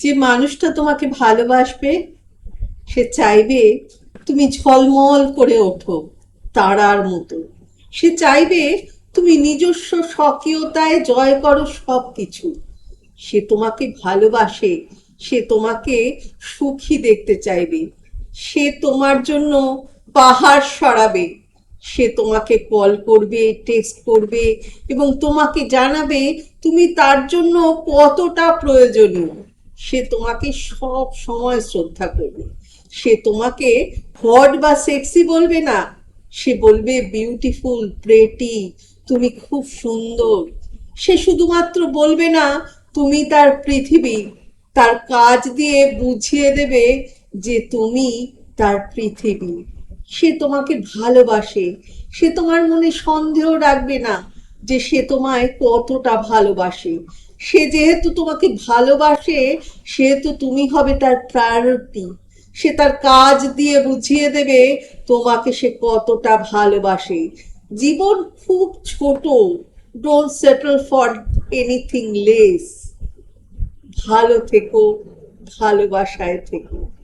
যে মানুষটা তোমাকে ভালোবাসবে, সে চাইবে তুমি ঝলমল করে ওঠো তারার মতো। সে চাইবে তুমি নিজস্ব স্বকীয়তায় জয় করো সব কিছু সে তোমাকে ভালোবাসে, সে তোমাকে সুখী দেখতে চাইবে। সে তোমার জন্য পাহাড় সরাবে, সে তোমাকে কল করবে, টেক্সট করবে এবং তোমাকে জানাবে তুমি তার জন্য কতটা প্রয়োজনীয়। সে তোমাকে সব সময় শ্রদ্ধা করবে। সে তোমাকে হট বা সেক্সি বলবে না, সে বলবে বিউটিফুল, প্রেটি, তুমি খুব সুন্দর। সে শুধুমাত্র বলবে না, তুমি তার পৃথিবী, তার কাজ দিয়ে বুঝিয়ে দেবে যে তুমি তার পৃথিবী। সে তোমাকে ভালোবাসে, সে তোমার মনে সন্দেহ রাখবে না। যে সে তোমায় কতটা ভালোবাসে। সে যেহেতু তোমাকে ভালোবাসে, সেহেতু তুমি হবে তার প্রায়োরিটি। সে তার কাজ দিয়ে বুঝিয়ে দেবে তোমাকে সে কতটা ভালোবাসে। জীবন খুব ছোট। Don't settle for anything less ভালো থেকো, ভালোবাসায় থেকো।